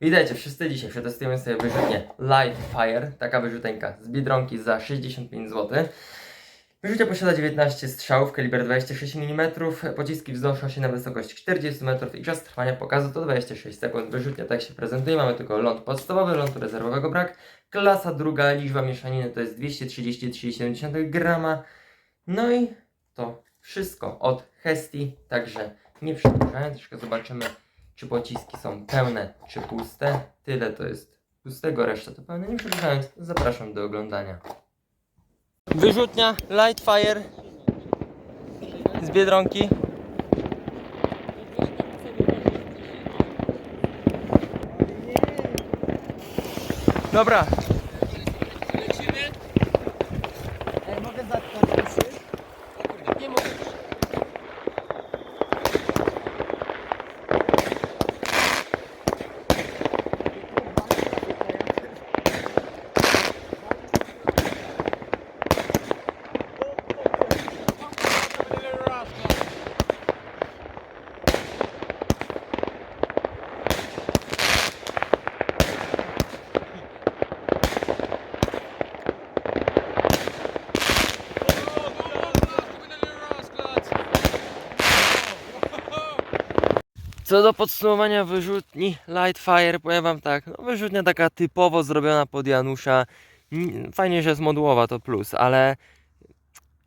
Witajcie wszyscy, dzisiaj przetestujemy sobie wyrzutnię Light Fire, taka wyrzuteńka z Biedronki za 65 zł. Wyrzutnia posiada 19 strzałów, kaliber 26 mm, pociski wznoszą się na wysokość 40 metrów i czas trwania pokazu to 26 sekund. Wyrzutnia tak się prezentuje, mamy tylko ląd podstawowy, lądu rezerwowego brak. Klasa druga, liczba mieszaniny to jest 233,7 grama. No i to wszystko od Hesti, także nie przedłużając, troszkę zobaczymy czy pociski są pełne, czy puste. Tyle to jest pustego, reszta to pełne. Nie przedłużając, zapraszam do oglądania. Wyrzutnia Lightfire z Biedronki. Dobra, Co do podsumowania wyrzutni Lightfire, powiem wam tak, no wyrzutnia taka typowo zrobiona pod Janusza. Fajnie, że jest modułowa, to plus, ale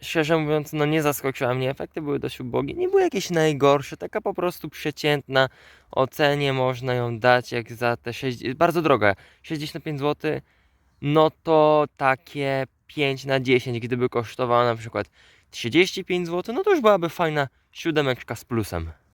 szczerze mówiąc, no nie zaskoczyła mnie. Efekty były dość ubogie, nie były jakieś najgorsze, taka po prostu przeciętna. Ocenie można ją dać jak za te 6, bardzo droga, 65 zł, no to takie 5 na 10, gdyby kosztowała na przykład 35 zł, no to już byłaby fajna siódemeczka z plusem.